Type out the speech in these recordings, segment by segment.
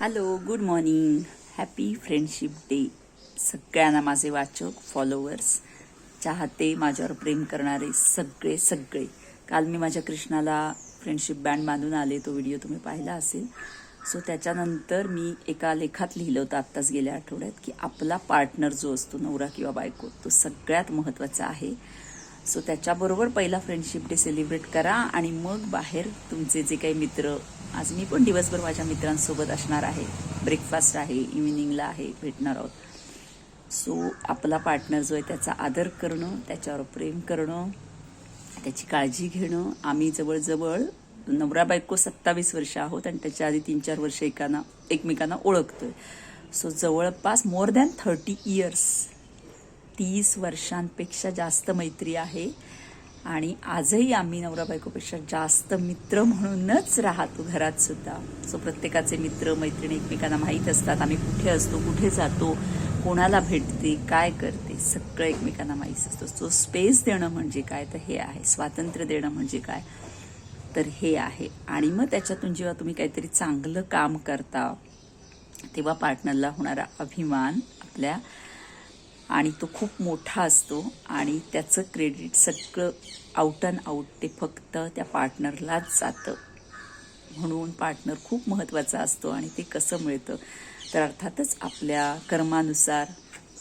Hello good morning happy friendship day सगळ्यांना माझे वाचक फॉलोअर्स चाहते माझ्यावर प्रेम करणारे सगळे सगळे. काल मी माझ्या कृष्णाला फ्रेंडशिप बँड बांधून आले तो व्हिडिओ तुम्ही पाहिला असेल. सो त्याच्यानंतर मी एका लेखात लिहिलं होतं आत्ताच गेल्या आठवड्यात की आपला पार्टनर जो असतो नवरा किंवा बायको तो सगळ्यात महत्त्वाचा आहे. सो त्याच्याबरोबर पहिला फ्रेंडशिप डे सेलिब्रेट करा आणि मग बाहेर तुमचे जे काही मित्र आज मी पण दिवसभर माझ्या मित्रांसोबत असणार आहे. ब्रेकफास्ट आहे इव्हिनिंगला आहे भेटणार आहोत. सो आपला पार्टनर जो आहे त्याचा आदर करणं त्याच्यावर प्रेम करणं त्याची काळजी घेणं. आम्ही जवळजवळ नवरा बायको सत्तावीस वर्ष आहोत आणि त्याच्या आधी तीन चार वर्ष एकाना एकमेकांना ओळखतोय. सो जवळपास मोर दॅन थर्टी इयर्स तीस वर्षांपेक्षा जास्त मैत्री आहे. आणि आजही आम्ही नवरा बायकोपेक्षा जास्त मित्र म्हणूनच राहतो घरात सुद्धा. सो प्रत्येकाचे मित्र मैत्रिणी एकमेकांना माहीत असतात. आम्ही कुठे असतो कुठे जातो कोणाला भेटते काय करते सगळं एकमेकांना माहीत असतं. सो स्पेस देणं म्हणजे काय? तर हे आहे. स्वातंत्र्य देणं म्हणजे काय? तर हे आहे. आणि मग त्याच्यातून जेव्हा तुम्ही काहीतरी चांगलं काम करता तेव्हा पार्टनरला होणारा अभिमान आपल्या आणि तो खूप मोठा असतो आणि त्याचं क्रेडिट सगळं आउट अँड आउट ते फक्त त्या पार्टनरलाच जातं. म्हणून पार्टनर खूप महत्त्वाचा असतो आणि ते कसं मिळतं? तर अर्थातच आपल्या कर्मानुसार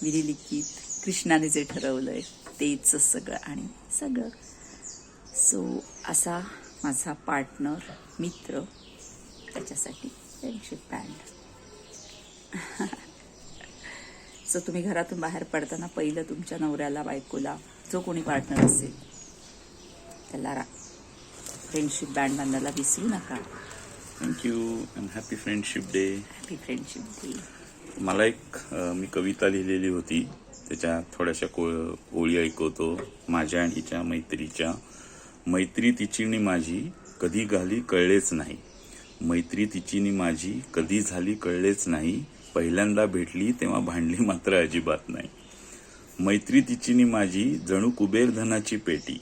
विधिलिखित कृष्णाने जे ठरवलं आहे तेच सगळं आणि सगळं. सो असा माझा पार्टनर मित्र त्याच्यासाठी फ्रेंडशिप बँड सो तुम्ही घरातून बाहेर पडताना पहिलं तुमच्या नवऱ्याला बायकोला जो कोणी पार्टनर असेल त्याला फ्रेंडशिप बँड बांधायला विसरू नका. Thank you and happy friendship day happy friendship day मला एक मी कविता लिहिलेली होती. त्याच्या थोड्याशा को ओळी ऐकवतो. माझ्या आणि हिच्या मैत्रीच्या. मैत्री तिची नि माझी कधी घाली कळलेच नाही. मैत्री तिची नि माझी कधी झाली कळलेच नाही. पहिल्यांदा भेटली तेव्हा भांडली मात्र अजिबात नाही. मैत्री तिचीनी माझी जणू कुबेर धनाची पेटी.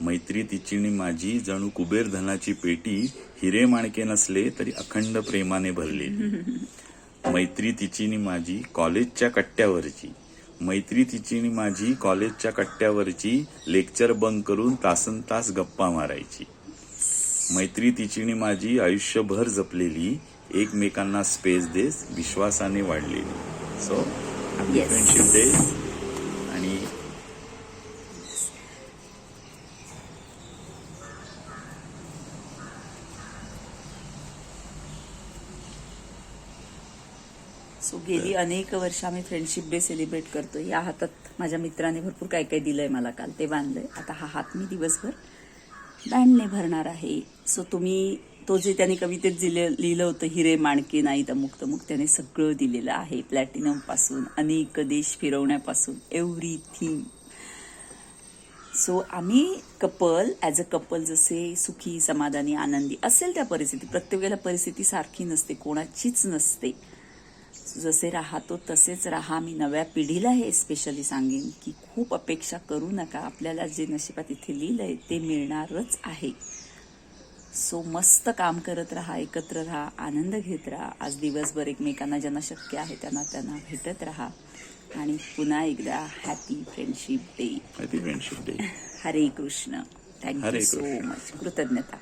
मैत्री तिचीनी माझी जणू कुबेर धनाची पेटी हिरे माणके नसले तरी अखंड प्रेमाने भरलेली. मैत्री तिचीनी माझी कॉलेजच्या कट्ट्यावरची. मैत्री तिचीनी माझी कॉलेजच्या कट्ट्यावरची लेक्चर बंक करून तासन तास गप्पा मारायची. मैत्री तिची माझी आयुष्यभर जपलेली एकमेकांना स्पेस देस विश्वासाने वाढलेली. सो. फ्रेंडशिप डे आणि सो गेली अनेक वर्ष आम्ही फ्रेंडशिप डे सेलिब्रेट करतो या हातात माझ्या मित्राने भरपूर काय काय दिलंय मला काल. ते बांधलंय. आता हा हात मी दिवसभर बँडने भरणार आहे. सो तुम्ही तो जे त्याने कवितेत दिले लिहिलं होतं हिरे माणके नाही तमुक तमुक त्याने सगळं दिलेलं आहे. प्लॅटिनमपासून अनेक देश फिरवण्यापासून एव्हरीथिंग सो आम्ही कपल ॲज अ कपल जसे सुखी समाधानी आनंदी असेल त्या परिस्थिती प्रत्येकाला परिस्थिती सारखी नसते कोणाचीच नसते. जसे राहतो तसेच राहा. मी नव्या पिढीला हे स्पेशली सांगेन की खूप अपेक्षा करू नका. आपल्याला जे नशिबात इथे लिहिलंय ते मिळणारच आहे. सो मस्त काम करत राहा एकत्र राहा आनंद घेत राहा. आज दिवसभर एकमेकांना ज्यांना शक्य आहे त्यांना त्यांना भेटत राहा. आणि पुन्हा एकदा happy friendship day happy friendship day Hare Krishna. Thank you so. Much कृतज्ञता.